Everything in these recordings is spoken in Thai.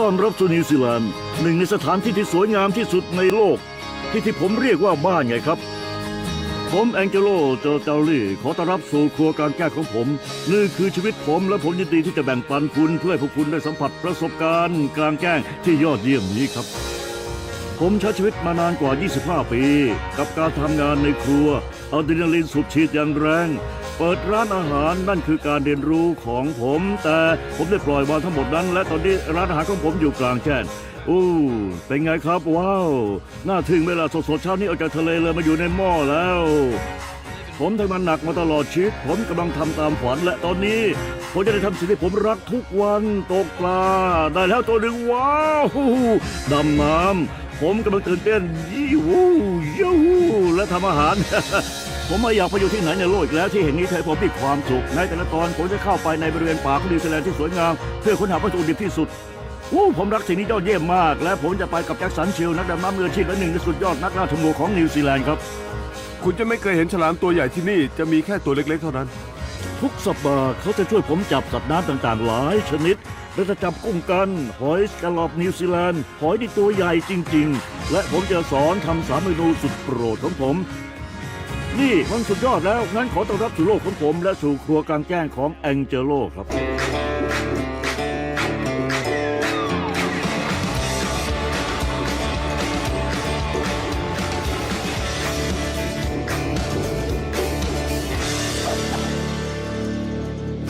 ต้อนรับสู่นิวซีแลนด์หนึ่งในสถานที่ที่สวยงามที่สุดในโลก ที่ที่ผมเรียกว่าบ้านไงครับ ผมแองเจโลเจอเจาลี่ ขอต้อนรับสู่ครัวกางแก้ของผม นี่คือชีวิตผมและผมยินดีที่จะแบ่งปันคุณเพื่อให้พวกคุณได้สัมผัสประสบการณ์กลางแจ้งที่ยอดเยี่ยมนี้ครับ ผมใช้ชีวิตมานานกว่า 25 ปี กับการทำงานในครัว อะดรีนาลินสูบฉีดอย่างแรง เปิดร้านอาหารนั่นคือการเรียนรู้ของผม แต่ผมได้ปล่อยวางทั้งหมดนั้น และตอนนี้ร้านอาหารของผมอยู่กลางแจ้งอู้เป็นไงครับว้าวน่าทึ่งเวลาสดๆเช้านี้ออกจากทะเลเลยมาอยู่ในหม้อแล้ว ผมทำงานหนักมาตลอดชีวิตผมกำลังทำตามฝันและตอนนี้ ผมจะได้ทำสิ่งที่ผมรักทุกวันตกปลา ได้แล้วตัวหนึ่งว้าวดำน้ำ ผมกำลังตื่นเต้นยี่วูยูหูและทำอาหาร ผมไม่อยากไปอยู่ที่ไหนในโลกอีกแล้วที่แห่งนี้เธอให้ผมมีความสุขในแต่ละตอนผมจะเข้าไปในบริเวณป่าของนิวซีแลนด์ที่สวยงามเพื่อค้นหาวัตถุดิบที่สุดอู้ผมรักสิ่งนี้ยอดเยี่ยมมาก และผมจะไปกับแจ็คสันชิลนักดำน้ำมืออาชีพและหนึ่งในสุดยอดนักล่าธนูของนิวซีแลนด์ครับ คุณจะไม่เคยเห็นฉลามตัวใหญ่ที่นี่จะมีแค่ตัวเล็กๆเท่านั้น ทุกสัปดาห์เขาจะช่วยผมจับสัตว์น้ำต่างๆ หลายชนิด และจะจับกุ้งกัน หอยสกาลอบนิวซีแลนด์ หอยที่ตัวใหญ่จริง ๆ และผมจะสอนทำสามเมนูสุดโปรดของผม นี่มันสุดยอดแล้ว งั้นขอต้อนรับสู่โลกของผม และสู่ครัวกลางแจ้งของแองเจโลครับ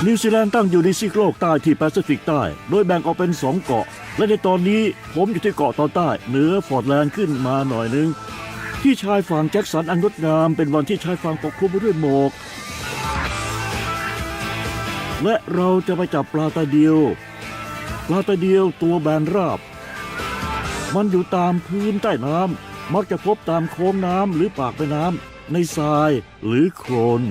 นิวซีแลนด์ตั้งอยู่ในซีกโลกใต้ที่แปซิฟิกใต้ โดยแบ่งออกเป็นสองเกาะ และในตอนนี้ผมอยู่ที่เกาะตอนใต้ เหนือฟอร์ดแลนด์ขึ้นมาหน่อยนึง ที่ชายฝั่งแจ็คสันอันงดงาม เป็นวันที่ชายฝั่งปกคลุมไปด้วยหมอก และเราจะไปจับปลาตาเดียว ปลาตาเดียวตัวแบนราบ มันอยู่ตามพื้นใต้น้ำมักจะพบตามโค้งน้ำหรือปากแม่น้ำในทรายหรือโคลน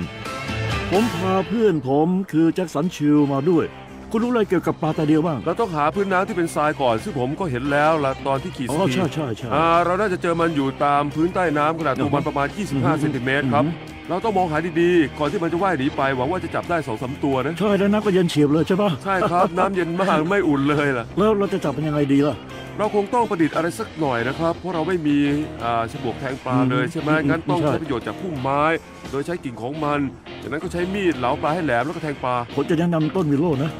ผมพาเพื่อนผมคือแจ็คสันชิลมาด้วย คุณรู้อะไรเกี่ยวกับปลาตาเดียวบ้าง เราต้องหาพื้นน้ำที่เป็นทรายก่อน ซึ่งผมก็เห็นแล้วละตอนที่ขี่สอ๋อกีใช่ใช่ใช่ อ่าเราน่าจะเจอมันอยู่ตามพื้นใต้น้ำขนาดตัวมันประมาณอือฮึ25 เซนติเมตรครับอือฮึเราต้องมองหาดีๆ ก่อนที่มันจะว่ายหนีไปหวังว่าจะจับได้สองสามตัวนะ ใช่แล้วน้ำก็เย็นเฉียบเลยใช่ปะใช่ครับ น้ำเย็นมากไม่อุ่นเลยล่ะ แล้วเราจะจับมันยังไงดีล่ะ เราคงต้องประดิษฐ์อะไรสักหน่อยนะครับ เพราะเราไม่มีอ่าฉมวกแทงปลาอืมเลยใช่ไหมอืมงั้นต้องใช่ใช้ประโยชน์จากพุ่มไม้ โดยใช้กิ่งของมัน จากนั้นก็ใช้มีดเหลาปลาให้แหลมแล้วก็แทงปลา ผมจะแนะนำต้นวิโรจน์นะ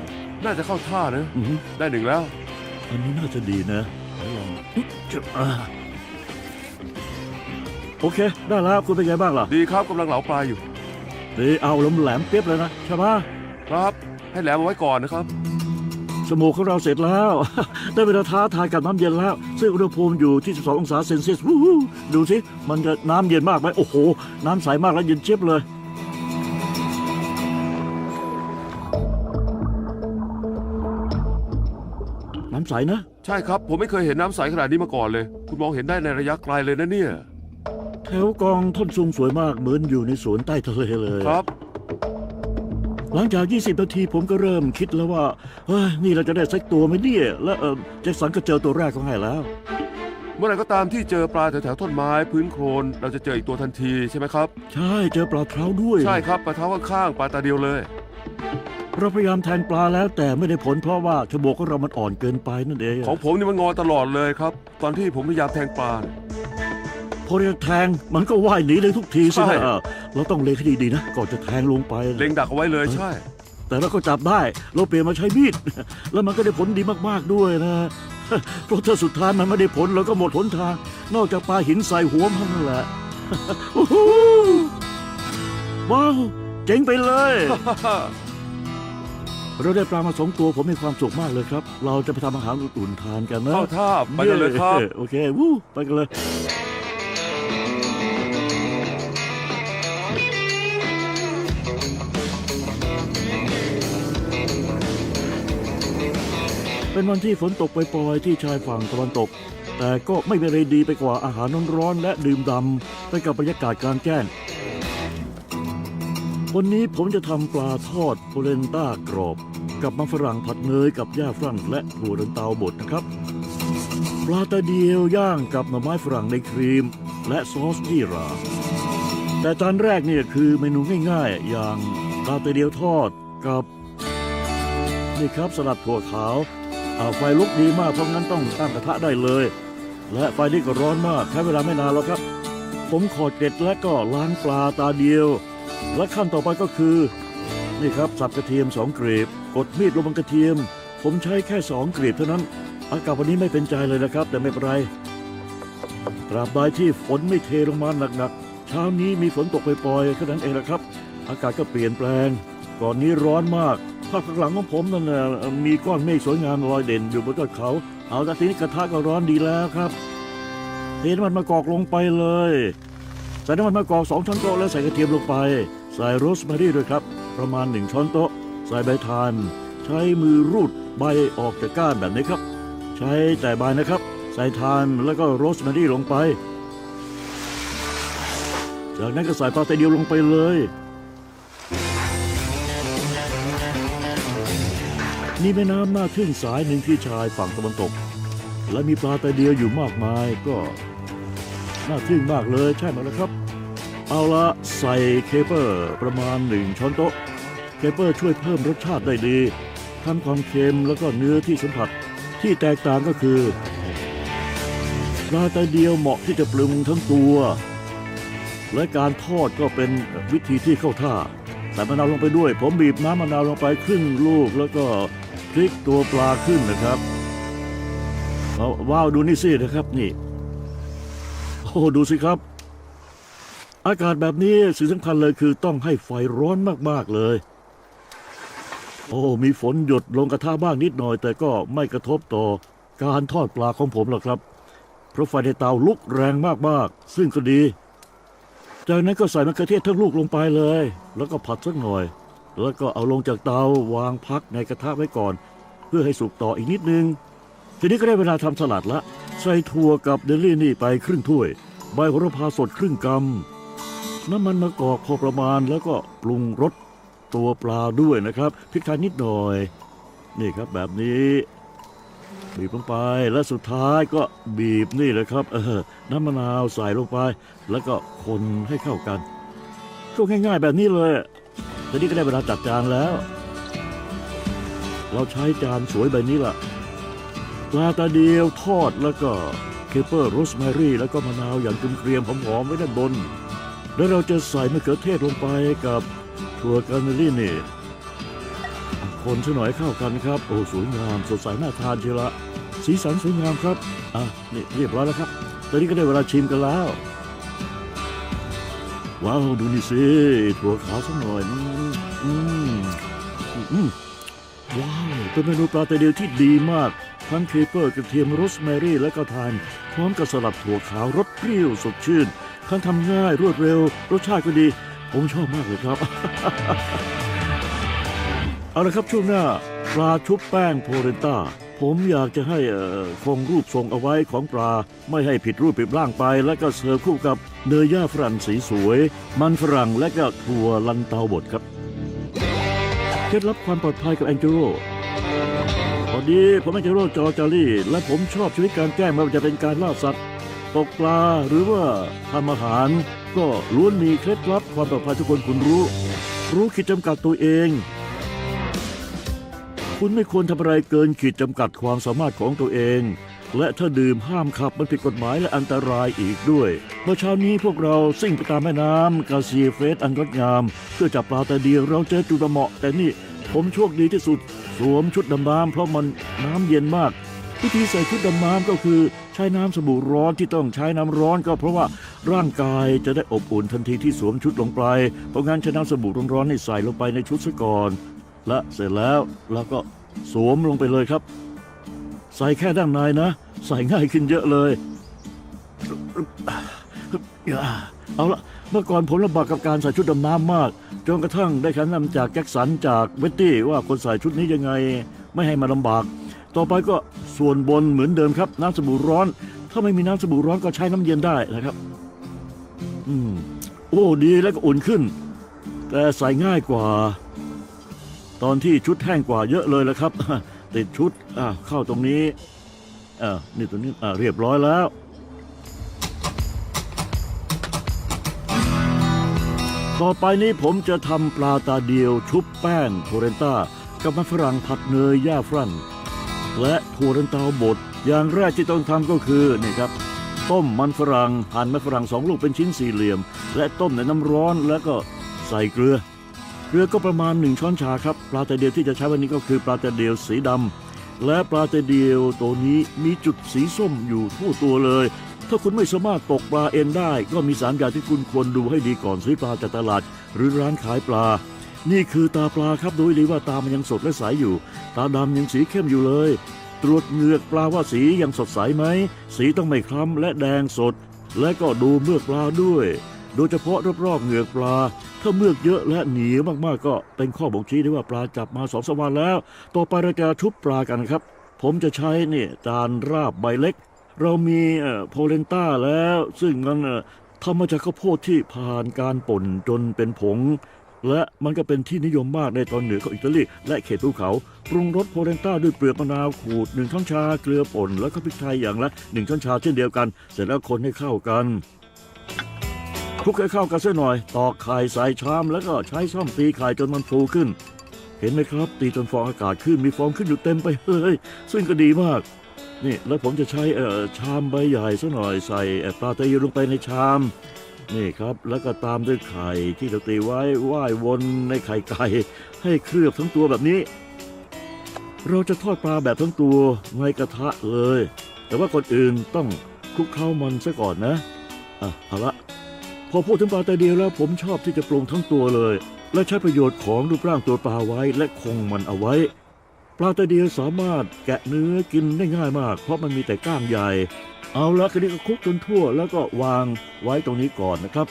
น่าจะเข้าท่านะ อือหือได้หนึ่งแล้ว อันนี้น่าจะดีนะลองจะอ่าโอเค ได้แล้วคุณเป็นไงบ้างล่ะดีครับกำลังเหลาปลาอยู่ดีเอาล้มแหลมเปียบเลยนะใช่ปะ ครับ ให้แหลมเอาไว้ก่อนนะครับ สมูกของเราเสร็จแล้ว ได้เวลาท้าทายกับน้ำเย็นแล้ว ซึ่งอุณหภูมิอยู่ที่ 12 องศาเซนเซียสวู้ฮู้ดูสิ มันจะน้ำเย็นมากไหมโอ้โห น้ำใสมากแล้วเย็นเจี๊ยบเลย น้ำใสนะ ใช่ครับ ผมไม่เคยเห็นน้ำใสขนาดนี้มาก่อนเลย คุณมองเห็นได้ในระยะไกลเลยนะเนี่ย แถวกองท่อนซุงสวยมากเหมือนอยู่ในสวนใต้ทะเลเลย ครับ หลังจาก 20 นาทีผมก็เริ่มคิดแล้วว่าเฮ้ยนี่เราจะได้สักตัวไหมเนี่ย แล้วเออแจ็คสันก็เจอตัวแรกของให้แล้ว เมื่อไหร่ก็ตามที่เจอปลาแถวๆต้นไม้พื้นโคลนเราจะเจออีกตัวทันทีใช่ไหมครับ ใช่เจอปลาเท้าด้วย ใช่ครับปลาเท้าข้างๆปลาตาเดียวเลย เราพยายามแทงปลาแล้วแต่ไม่ได้ผลเพราะว่าชะโบกของเรามันอ่อนเกินไปนั่นเองของผมนี่มันงอตลอดเลยครับ ตอนที่ผมพยายามแทงปลา พอเราแทงมันก็ว่ายหนีเลยทุกทีสิใช่ นะเออเราต้องเล็งให้ดีๆนะก่อนจะแทงลงไปเล็งดักเอาไว้เลยใช่ แต่เราก็จับได้ เราเปลี่ยนมาใช้มีด แล้วมันก็ได้ผลดีมากๆด้วยนะ เพราะถ้าสุดท้ายมันไม่ได้ผลเราก็หมดหนทาง นอกจากปลาหินใส่หัวมันนั่นแหละ โอ้โหว้าวเจ๋งไปเลย เราได้ปลามาสองตัวผมมีความสุขมากเลยครับ เราจะไปทำอาหารอุ่นๆทานกันนะ เข้าท่าไปกันเลยครับย้โอเค วู้ ไปกันเลย เป็นวันที่ฝนตกปล่อยๆที่ชายฝั่งตะวันตก แต่ก็ไม่มีอะไรดีไปกว่าอาหารร้อนๆและดื่มดำไปกับบรรยากาศกลางแจ้งวันนี้ผมจะทำปลาทอดโพเลนต้ากรอบ กับมันฝรั่งผัดเนยกับย่าฝรั่งและถั่วดันเตาบดนะครับ ปลาตาเดียวย่างกับหน่อไม้ฝรั่งในครีม และซอสยี่รา แต่จานแรกเนี่ยคือเมนูง่ายๆ อย่างปลาตาเดียวทอดกับนี่ครับสลัดถั่วขาว ไฟลุกดีมากเพราะงั้นต้องตั้งกระทะได้เลย และไฟนี่ก็ร้อนมากใช้เวลาไม่นานแล้วครับ ผมขอดเกล็ดและก็ล้างปลาตาเดียว และขั้นต่อไปก็คือ นี่ครับสับกระเทียมสองกรีบ กดมีดลงบนกระเทียม ผมใช้แค่สองกรีบเท่านั้น อากาศวันนี้ไม่เป็นใจเลยนะครับ แต่ไม่เป็นไรตราบใดที่ฝนไม่เทลงมาหนักๆเช้านี้มีฝนตกปล่อยๆแค่นั้นเองนะครับ อากาศก็เปลี่ยนแปลง ก่อนนี้ร้อนมาก ภาพข้างหลังของผมนั่นน่ะมีก้อนเมฆสวยงามลอยเด่นอยู่บนยอดเขา เอาแต่ทีนี้กระทะก็ร้อนดีแล้วครับเทน้ำมันมะกอกลงไปเลยใส่น้ำมันมะกอกสองช้อนโต๊ะแล้วใส่กระเทียมลงไป ใส่โรสแมรี่ด้วยครับ ประมาณหนึ่งช้อนโต๊ะ ใส่ใบทาน ใช้มือรูดใบออกจากก้านแบบนี้ครับ ใช้แต่ใบนะครับ ใส่ทานแล้วก็โรสแมรี่ลงไป จากนั้นก็ใส่ปลาตะเดียวลงไปเลย นี่แม่น้ำน่าทึ่งสายหนึ่งที่ชายฝั่งตะวันตก และมีปลาตะเดียวอยู่มากมายก็น่าทึ่งมากเลยใช่ไหมล่ะครับ เอาละใส่เคเปอร์ประมาณหนึ่งช้อนโต๊ะ เคเปอร์ช่วยเพิ่มรสชาติได้ดีทั้งความเค็มแล้วก็เนื้อที่สัมผัสที่แตกต่างก็คือปลาตะเดียวเหมาะที่จะปรุงทั้งตัว และการทอดก็เป็นวิธีที่เข้าท่าใส่มะนาวลงไปด้วย ผมบีบน้ำมะนาวลงไปครึ่งลูกแล้วก็ พลิกตัวปลาขึ้นนะครับเอาว้าวดูนี่สินะครับนี่ โอ้ดูสิครับ อากาศแบบนี้สิ่งสำคัญเลยคือต้องให้ไฟร้อนมากๆเลย โอ้มีฝนหยดลงกระทะบ้างนิดหน่อย แต่ก็ไม่กระทบต่อการทอดปลาของผมหรอกครับ เพราะไฟในเตาลุกแรงมากๆ ซึ่งก็ดี จากนั้นก็ใส่มะเขือเทศทั้งลูกลงไปเลย แล้วก็ผัดสักหน่อย แล้วก็เอาลงจากเตาวางพักในกระทะไว้ก่อน เพื่อให้สุกต่ออีกนิดนึง ทีนี้ก็ได้เวลาทำสลัดละ ใส่ถั่วกับเดลี่นี่ไปครึ่งถ้วย ใบโหระพาสดครึ่งกำน้ำมันมะกอกพอประมาณแล้วก็ปรุงรสตัวปลาด้วยนะครับพริกไทยนิดหน่อย นี่ครับแบบนี้บีบลงไปและสุดท้ายก็บีบนี่เลยครับ เออน้ำมะนาวใส่ลงไป แล้วก็คนให้เข้ากันก็ง่ายๆแบบนี้เลย ทีนี้ก็ได้เวลาจัดจานแล้ว เราใช้จานสวยแบนี้ล่ะ ปลาตาเดียวทอดแล้วก็เคเปอร์โรสแมรี่ แล้วก็มะนาวอย่างกลมเกลียมหอมๆไว้ด้านบน แล้วเราจะใส่มะเขือเทศลงไปกับถั่วกาเนลี่นี่ คนซะหน่อยเข้ากันครับ โอ้สวยงามสดใสน่าทานเชียวละสีสันสวยงามครับ อะนี่เรียบร้อยแล้วครับ ตอนนี้ก็ได้เวลาชิมกันแล้ว ว้าวดูนี่สิถั่วขาวสักหน่อยอืมอืมอืมว้าว เป็นเมนูปลาตะเดียวที่ดีมาก ทั้งเคเปอร์กระเทียมโรสแมรี่และก็ทานพร้อมกับสลัดถั่วขาวรสเปรี้ยวสดชื่น ทั้งทำง่ายรวดเร็ว รสชาติก็ดี ผมชอบมากเลยครับ เอาละครับช่วงหน้า ปลาชุบแป้งโพเรนต้า ผมอยากจะให้คงรูปทรงเอาไว้ของปลา ไม่ให้ผิดรูปผิดร่างไป แล้วก็เสิร์ฟคู่กับเนยย่าฝรั่งสีสวย มันฝรั่งและก็ถั่วลันเตาบดครับเคล็ดลับความปลอดภัยกับแองเจโรสวัสดีผมแองเจโรจอจารี่ และผมชอบชีวิตการแก้งไม่ว่าจะเป็นการล่าสัตว์ตกปลาหรือว่าทำอาหาร ก็ล้วนมีเคล็ดลับความปลอดภัยทุกคนคุณรู้ รู้ขีดจำกัดตัวเอง คุณไม่ควรทำอะไรเกินขีดจำกัดความสามารถของตัวเอง และถ้าดื่มห้ามขับมันผิดกฎหมายและอันตรายอีกด้วย เมื่อเช้านี้พวกเราซิ่งไปตามแม่น้ำกาซีเฟสอันงดงาม เพื่อจับปลาแต่เดียวเราเจอจุดเหมาะ แต่นี่ผมโชคดีที่สุด สวมชุดดำน้ำเพราะมันน้ำเย็นมากวิธีใส่ชุดดำน้ำก็คือใช้น้ำสบู่ร้อนที่ต้องใช้น้ำร้อนก็เพราะว่าร่างกายจะได้อบอุ่นทันทีที่สวมชุดลงไป เพราะงั้นใช้น้ำสบู่ร้อนๆให้ใส่ลงไปในชุดซะก่อน และเสร็จแล้วเราก็สวมลงไปเลยครับ ใส่แค่ด้านในนะ ใส่ง่ายขึ้นเยอะเลย เอาละเมื่อก่อนผมลำบากกับการใส่ชุดดำน้ำมาก จนกระทั่งได้คำนำจากแจ็คสันจากเวตตี้ว่าคนใส่ชุดนี้ยังไง ไม่ให้มาลำบาก ต่อไปก็ส่วนบนเหมือนเดิมครับ น้ำสบู่ร้อน ถ้าไม่มีน้ำสบู่ร้อนก็ใช้น้ำเย็นได้นะครับ อืม โอ้ดีแล้วก็อุ่นขึ้น แต่ใส่ง่ายกว่า ตอนที่ชุดแห้งกว่าเยอะเลยละครับ ติดชุดอ่าเข้าตรงนี้อ่านี่ตัวนี้อ่าเรียบร้อยแล้ว ต่อไปนี้ผมจะทำปลาตาเดียวชุบแป้งโทเรนต้ากับมันฝรั่งผัดเนยย่าฝรั่งและถั่วลันเตาบดอย่างแรกที่ต้องทำก็คือนี่ครับ ต้มมันฝรั่งหั่นมันฝรั่งสองลูกเป็นชิ้นสี่เหลี่ยม และต้มในน้ำร้อนแล้วก็ใส่เกลือ เกลือก็ประมาณหนึ่งช้อนชาครับ ปลาตะเดียวที่จะใช้วันนี้ก็คือปลาตะเดียวสีดำและปลาตะเดียวตัวนี้มีจุดสีส้มอยู่ทั่วตัวเลย ถ้าคุณไม่สามารถตกปลาเองได้ ก็มีสามอย่างที่คุณควรดูให้ดีก่อนซื้อปลาจากตลาด หรือร้านขายปลา นี่คือตาปลาครับดูดีว่าตามันยังสดและใสอยู่ ตาดำยังสีเข้มอยู่เลย ตรวจเหงือกปลาว่าสียังสดใสไหมสีต้องไม่คล้ำและแดงสด และก็ดูเมือกปลาด้วย โดยเฉพาะรอบๆเหงือกปลา ถ้าเมือกเยอะและเหนียวมากๆ ก็เป็นข้อบ่งชี้ได้ว่าปลาจับมาสองสามวันแล้ว ต่อไปเราจะชุบปลากันครับ ผมจะใช้เนี่ยจานราบใบเล็ก เรามีอ่อโพเลนต้าแล้ว ซึ่งมันอ่อทำมาจากข้าวโพดที่ผ่านการป่นจนเป็นผง และมันก็เป็นที่นิยมมากในตอนเหนือของอิตาลีและเขตภูเขา ปรุงรสโพเลนต้าด้วยเปลือกมะนาวขูดหนึ่งช้อนชาเกลือป่นแล้วก็พริกไทยอย่างละหนึ่งช้อนชาเช่นเดียวกัน เสร็จแล้วคนให้เข้ากัน คลุกให้เข้ากันสักหน่อย ตอกไข่ใส่ชามแล้วก็ใช้ซ่อมตีไข่จนมันฟูขึ้น เห็นไหมครับ ตีจนฟองอากาศขึ้นมีฟองขึ้นอยู่เต็มไปเลย ซึ่งก็ดีมาก นี่แล้วผมจะใช้ชามใบใหญ่สักหน่อยใส่ปลาตะยูลงไปในชาม นี่ครับ แล้วก็ตามด้วยไข่ที่เราตีไว้ว่ายวนในไข่ไก่ให้เคลือบทั้งตัวแบบนี้ เราจะทอดปลาแบบทั้งตัวในกระทะเลย แต่ว่าก่อนอื่นต้องคลุกเคล้ามันซะก่อนนะอะเอาละ พอพูดถึงปลาตะเดียวแล้วผมชอบที่จะปรุงทั้งตัวเลย และใช้ประโยชน์ของรูปร่างตัวปลาไว้และคงมันเอาไว้ ปลาตะเดียวสามารถแกะเนื้อกินได้ง่ายมาก เพราะมันมีแต่ก้างใหญ่ เอาละทีนี้ก็คลุกจนทั่วแล้วก็วางไว้ตรงนี้ก่อนนะครับ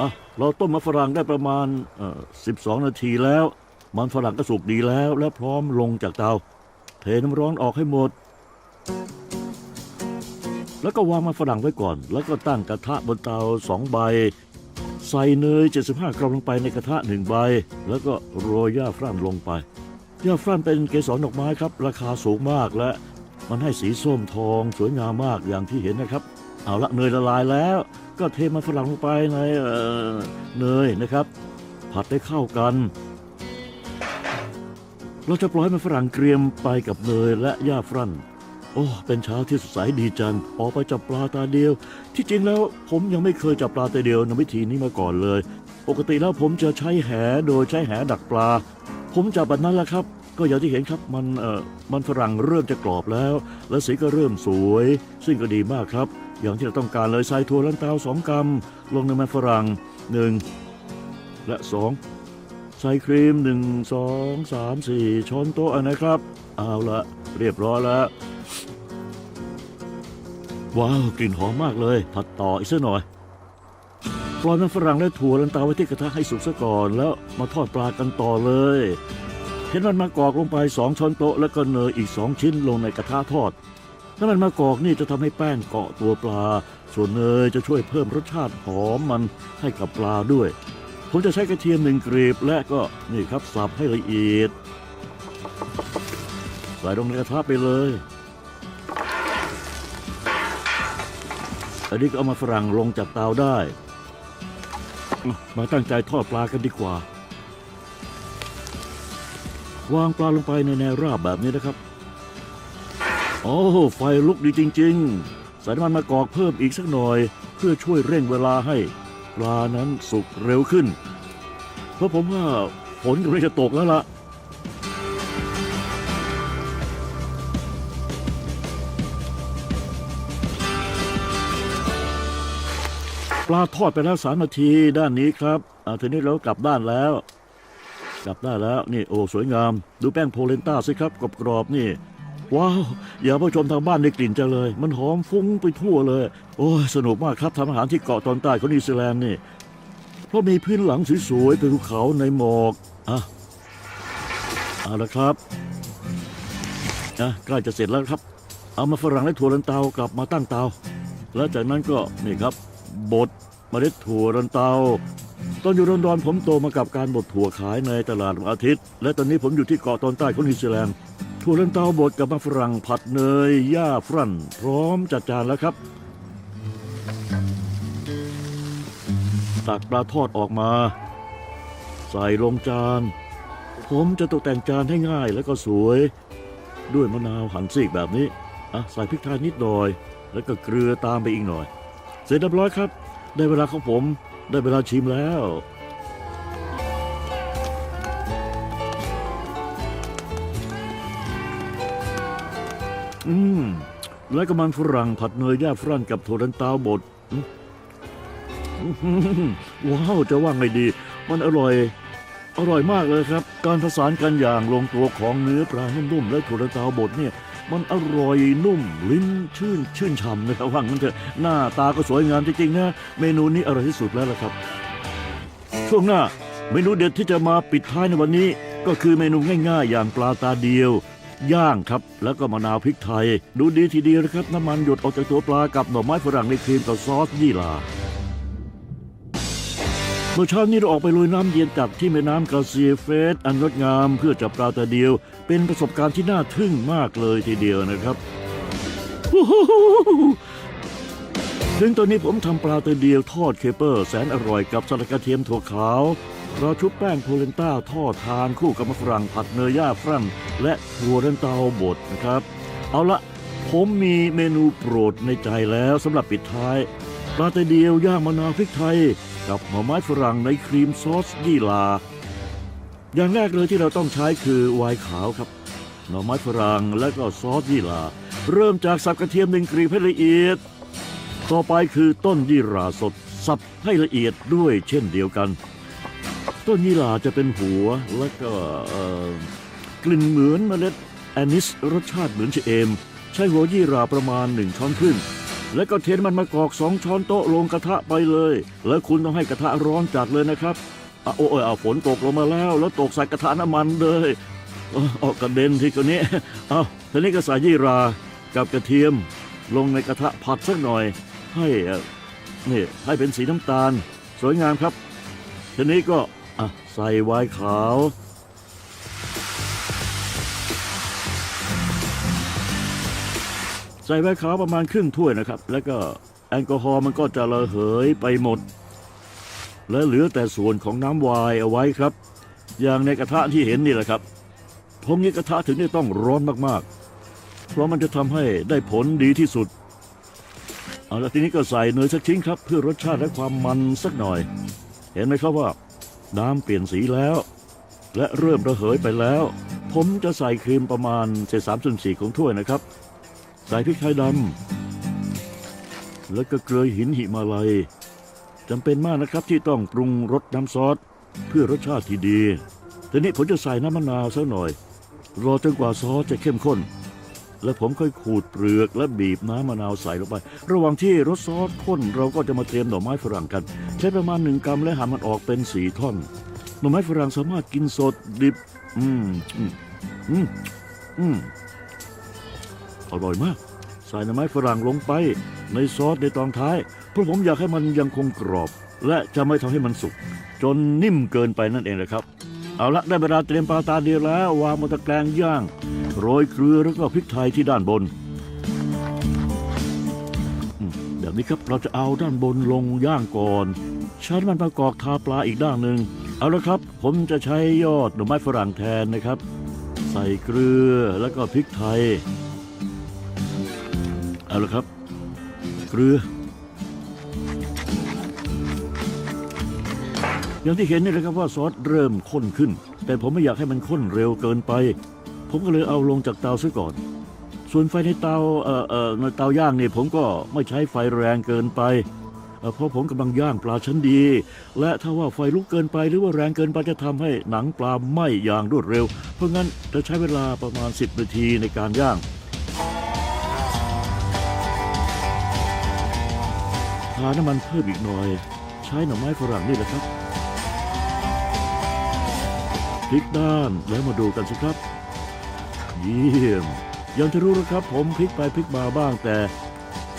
อะเราต้มมะฝรั่งได้ประมาณเอ่อ12นาทีแล้ว มันฝรั่งก็สุกดีแล้ว และพร้อมลงจากเตา เทน้ำร้อนออกให้หมด แล้วก็วางมันฝรั่งไว้ก่อน แล้วก็ตั้งกระทะบนเตาสองใบ ใส่เนย 75 กรัมลงไปในกระทะหนึ่งใบ แล้วก็โรยหญ้าฟรั่นลงไปหญ้าฟรั่นเป็นเกสรดอกไม้ครับ ราคาสูงมากและมันให้สีส้มทองสวยงามมากอย่างที่เห็นนะครับ เอาละเนยละลายแล้ว ก็เทมันฝรั่งลงไปในเเนยนะครับ ผัดให้เข้ากัน เราจะปล่อยมันฝรั่งเกรียมไปกับเนยและหญ้าฟรั่น โอ้ เป็นเช้าที่สดใสดีจัง ออกไปจับปลาตาเดียว ที่จริงแล้วผมยังไม่เคยจับปลาตาเดียวในวิธีนี้มาก่อนเลย ปกติแล้วผมจะใช้แหโดยใช้แหดักปลา ผมจับแบบนั้นแหละครับ ก็อย่างที่เห็นครับมันเอ่อมันฝรั่งเริ่มจะกรอบแล้ว และสีก็เริ่มสวย ซึ่งก็ดีมากครับ อย่างที่เราต้องการเลยใส่ถั่วลันเตาสองกรัมลงในมันฝรั่งหนึ่งและสองใส่ครีมหนึ่งสองสามสี่ช้อนโต๊ะนะครับ เอาละเรียบร้อยแล้ว ว้าวกลิ่นหอมมากเลย ผัดต่ออีกสักหน่อยปล่อยมันฝรั่งและถั่วลันเตาไว้ที่กระทะให้สุกซะก่อนแล้วมาทอดปลากันต่อเลย เห็นมันมะกอกลงไปสองช้อนโต๊ะแล้วก็เนยอีกสองชิ้นลงในกระทะทอดน้ำมันมะกอกนี่จะทำให้แป้งเกาะตัวปลา ส่วนเนยจะช่วยเพิ่มรสชาติหอมมันให้กับปลาด้วย ผมจะใช้กระเทียมหนึ่งกรีบและก็นี่ครับสับให้ละเอียด ใส่ลงในกระทะไปเลย อันนี้ก็เอามาฝรั่งลงจากเตาได้ มาตั้งใจทอดปลากันดีกว่า วางปลาลงไปในแนวราบแบบนี้นะครับ โอ้ไฟลุกดีจริง ๆ ใส่น้ำมันมะกอกเพิ่มอีกสักหน่อย เพื่อช่วยเร่งเวลาให้ปลานั้นสุกเร็วขึ้น เพราะผมว่าฝนกำลังจะตกแล้วล่ะ ปลาทอดไปแล้วสามนาทีด้านนี้ครับอ่าทีนี้เรากลับด้านแล้ว กลับได้แล้วนี่โอ้สวยงาม ดูแป้งโพเลนต้าสิครับกรอบๆนี่ ว้าวอย่าผู้ชมทางบ้านได้กลิ่นจังเลย มันหอมฟุ้งไปทั่วเลย โอ้ยสนุกมากครับทำอาหารที่เกาะตอนใต้ของนิวซีแลนด์นี่ เพราะมีพื้นหลังสวยๆเป็นภูเขาในหมอกอะเอาละครับอะใกล้จะเสร็จแล้วครับ เอามาฝรั่งและถั่วลันเตากลับมาตั้งเตา แล้วจากนั้นก็นี่ครับ บดเมล็ดถั่วลันเตา ตอนอยู่ลอนดอนผมโตมากับการบดถั่วขายในตลาดวันอาทิตย์ และตอนนี้ผมอยู่ที่เกาะตอนใต้ของนิวซีแลนด์ถั่วลันเตาบดกับมันฝรั่งผัดเนยหญ้าฟรั่น พร้อมจัดจานแล้วครับตักปลาทอดออกมา ใส่ลงจาน ผมจะตกแต่งจานให้ง่ายและก็สวย ด้วยมะนาวหั่นซีกแบบนี้อะใส่พริกไทยนิดหน่อย แล้วก็เกลือตามไปอีกหน่อย เสร็จเรียบร้อยครับ ได้เวลาของผม ได้เวลาชิมแล้ว อืม แล้วก็มันฝรั่งผัดเนยย่าฝรั่งกับถั่วลันเตาบดอืมอื้อหือว้าว จะว่าไงดี มันอร่อย อร่อยมากเลยครับ การผสานกันอย่างลงตัวของเนื้อปลานุ่มๆและถั่วลันเตาบดเนี่ย มันอร่อยนุ่มลิ้นชื่นชื่นฉ่ำนะครับว่างั้นเถอะหน้าตาก็สวยงามจริงๆนะเมนูนี้อร่อยที่สุดแล้วล่ะครับ ช่วงหน้าเมนูเด็ดที่จะมาปิดท้ายในวันนี้ก็คือเมนูง่ายๆ อย่างปลาตาเดียว ย่างครับ แล้วก็มะนาวพริกไทย ดูดีทีเดียวนะครับ น้ำมันหยดออกจากตัวปลากับหน่อไม้ฝรั่งในครีมกับซอสยี่หร่า เมื่อเช้านี้เราออกไปลุยน้ำเย็นจัดที่แม่น้ำกาเซียเฟสอันงดงามเพื่อจับปลาตาเดียว เป็นประสบการณ์ที่น่าทึ่งมากเลยทีเดียวนะครับถึงตอนนี้ผมทำปลาตาเดียวทอดเคเปอร์แสนอร่อยกับสลัดกระเทียมถั่วขาวเราชุบแป้งโพเลนต้าทอดทานคู่กับมะฝรั่งผัดเนยย่าฝรั่งและถั่วเรนเตาบดนะครับ เอาละผมมีเมนูโปรดในใจแล้วสำหรับปิดท้ายปลาตะเดียวย่างมะนาวพริกไทย กับหน่อไม้ฝรั่งในครีมซอสยี่หร่าอย่างแรกเลยที่เราต้องใช้คือไวน์ขาวครับ หน่อไม้ฝรั่งและก็ซอสยี่หร่าเริ่มจากสับกระเทียมหนึ่งกรีบให้ละเอียด ต่อไปคือต้นยี่ราสดสับให้ละเอียดด้วยเช่นเดียวกัน ต้นยี่หร่าจะเป็นหัวแล้วก็กลิ่นเหมือนเมล็ดแอนิสรสชาติเหมือนชะเอม ใช้หัวยี่ราประมาณหนึ่งช้อนครึ่ง แล้วก็เทนมันมะกอกสองช้อนโต๊ะลงกระทะไปเลย แล้วคุณต้องให้กระทะร้อนจัดเลยนะครับอะโอ้ยเอาฝนตกลงมาแล้ว แล้วตกใส่กระทะน้ำมันเลยเอาเอกกระเด็นทีคนนี้เอาทีนี้ก็ใส่ยี่รากับกระเทียม ลงในกระทะผัดสักหน่อย ให้เอ่อนี่ให้เป็นสีน้ำตาล สวยงามครับ ทีนี้ก็อะใส่ไวน์ขาว ใส่ไวน์ขาวประมาณครึ่งถ้วยนะครับ แล้วก็แอลกอฮอล์มันก็จะระเหยไปหมด และเหลือแต่ส่วนของน้ำไวน์เอาไว้ครับ อย่างในกระทะที่เห็นนี่แหละครับผมนี้กระทะถึงได้ต้องร้อนมากๆ เพราะมันจะทำให้ได้ผลดีที่สุด เอาละทีนี้ก็ใส่เนยสักชิ้นครับ เพื่อรสชาติและความมันสักหน่อย เห็นไหมครับว่า น้ำเปลี่ยนสีแล้ว และเริ่มระเหยไปแล้ว ผมจะใส่ครีมประมาณเศษสามส่วนสี่ของถ้วยนะครับ ใส่พริกไทยดำแล้วก็เกลือหินหิมาลัยจำเป็นมากนะครับที่ต้องปรุงรสน้ำซอสเพื่อรสชาติที่ดีทีนี้ผมจะใส่น้ำมะนาวสักหน่อย รอจนกว่าซอสจะเข้มข้น แล้วผมค่อยขูดเปลือกและบีบน้ำมะนาวใส่ลงไป ระหว่างที่รสซอสข้นเราก็จะมาเตรียมหน่อไม้ฝรั่งกัน ใช้ประมาณหนึ่งกรัมและหั่นมันออกเป็นสีท่อน หน่อไม้ฝรั่งสามารถกินสดดิบ อืม อืม อืมอืม ร่อยมาก ใส่หน่อไม้ฝรั่งลงไป ในซอสในตอนท้าย เพราะผมอยากให้มันยังคงกรอบ และจะไม่ทำให้มันสุก จนนิ่มเกินไปนั่นเองนะครับ เอาละได้เวลาเตรียมปลาตาเดียวแล้ว วางบนตะแกรงย่าง โรยเกลือแล้วก็พริกไทยที่ด้านบนแบบนี้ครับเราจะเอาด้านบนลงย่างก่อน ใช้มันประกอบทาปลาอีกด้านหนึ่งเอาละครับ ผมจะใช้ยอดหน่อไม้ฝรั่งแทนนะครับ ใส่เกลือแล้วก็พริกไทย เอาละครับ เกลือ อย่างที่เห็นนี่แหละครับว่าซอสเริ่มข้นขึ้น แต่ผมไม่อยากให้มันข้นเร็วเกินไป ผมก็เลยเอาลงจากเตาซะก่อน ส่วนไฟในเตาเอ่อเอ่อในเตาย่างเนี่ยผมก็ไม่ใช้ไฟแรงเกินไปเอ่อเพราะผมกำลังย่างปลาชั้นดี และถ้าว่าไฟลุกเกินไปหรือว่าแรงเกินไปจะทำให้หนังปลาไหม้อย่างรวดเร็ว เพราะงั้นจะใช้เวลาประมาณ 10 นาทีในการย่าง ทาน้ำมันเพิ่มอีกหน่อย ใช้หน่อไม้ฝรั่งนี่แหละครับพลิกด้านแล้วมาดูกันสิครับ เยี่ยมย่างที่รู้นะครับ ผมพลิกไปพลิกมาบ้างแต่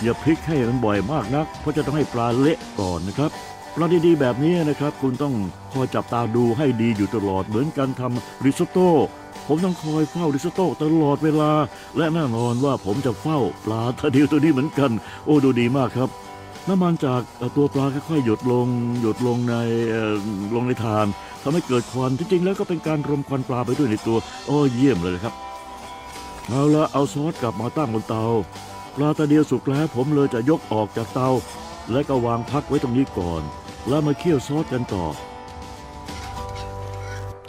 อย่าพลิกให้มันบ่อยมากนัก เพราะจะต้องให้ปลาเละก่อนนะครับปลาดีๆแบบนี้นะครับ คุณต้องคอยจับตาดูให้ดีอยู่ตลอดเหมือนการทำริซอตโต้ผมต้องคอยเฝ้าริซอตโต้ตลอดเวลา และแน่นอนว่าผมจะเฝ้าปลาทะเดียวตัวนี้เหมือนกัน โอ้ดูดีมากครับ น้ำมันจากตัวปลาค่อยๆหยดลง หยดลงในลงในถ่านทำให้เกิดควันจริงๆแล้วก็เป็นการรมควันปลาไปด้วยในตัวโอ้เยี่ยมเลยครับเอาละเอาซอสกลับมาตั้งบนเตา ปลาตาเดียวสุกแล้วผมเลยจะยกออกจากเตา และก็วางพักไว้ตรงนี้ก่อน แล้วมาเคี่ยวซอสกันต่อ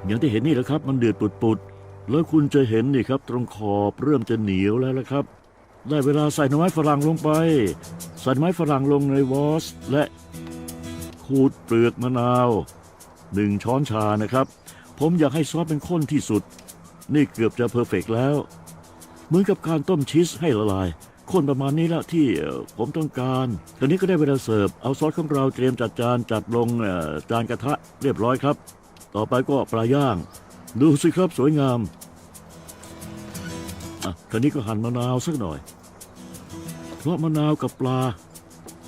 อย่างที่เห็นนี่แหละครับ มันเดือดปุดๆแล้วคุณจะเห็นนี่ครับ ตรงขอบเริ่มจะเหนียวแล้วละครับ ได้เวลาใส่หน่อไม้ฝรั่งลงไป ใส่หน่อไม้ฝรั่งลงในวอสและขูดเปลือกมะนาวหนึ่งช้อนชานะครับ ผมอยากให้ซอสเป็นข้นที่สุด นี่เกือบจะเพอร์เฟกต์แล้ว เหมือนกับการต้มชีสให้ละลายข้นประมาณนี้แล้วที่ผมต้องการ ตอนนี้ก็ได้เวลาเสิร์ฟ เอาซอสของเราเตรียมจัดจานจัดลงจานกระทะเรียบร้อยครับ ต่อไปก็ปลาย่าง ดูสิครับสวยงามอะคราวนี้ก็หั่นมะนาวสักหน่อย เพราะมะนาวกับปลา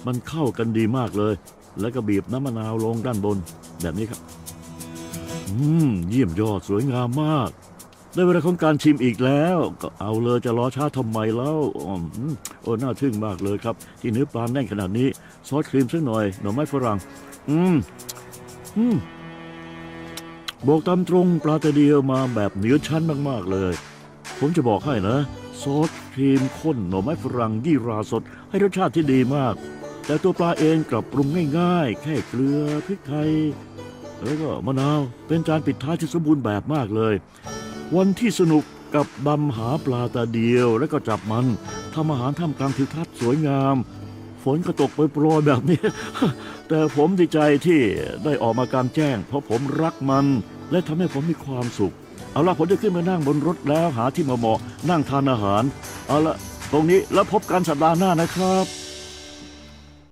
มันเข้ากันดีมากเลย แล้วก็บีบน้ำมะนาวลงด้านบนแบบนี้ครับ อืม เยี่ยมยอดสวยงามมาก ได้เวลาของการชิมอีกแล้ว ก็เอาเลยจะรอช้าทำไมแล้วอืมโอ้น่าทึ่งมากเลยครับ ที่เนื้อปลาแน่นขนาดนี้ ซอสครีมสักหน่อย หน่อไม้ฝรั่ง อืม อืมบอกตามตรงปลาตะเดียวมาแบบเหนือชั้นมาก ๆ เลย ผมจะบอกให้นะ ซอสครีมข้นหน่อไม้ฝรั่งยี่ราสด ให้รสชาติที่ดีมาก แต่ตัวปลาเองกลับปรุงง่ายๆ แค่เกลือพริกไทย แล้วก็มะนาวเป็นจานปิดท้ายที่สมบูรณ์แบบมากเลย วันที่สนุกกับดำหาปลาตาเดียว แล้วก็จับมันทำอาหารท่ามกลางทิวทัศน์สวยงาม ฝนก็ตกโปรยๆแบบนี้ แต่ผมดีใจที่ได้ออกมากลางแจ้ง เพราะผมรักมัน และทำให้ผมมีความสุข เอาละผมจะขึ้นมานั่งบนรถแล้วหาที่มาเหมาะนั่งทานอาหาร เอาละตรงนี้แล้วพบกันสัปดาห์หน้านะครับ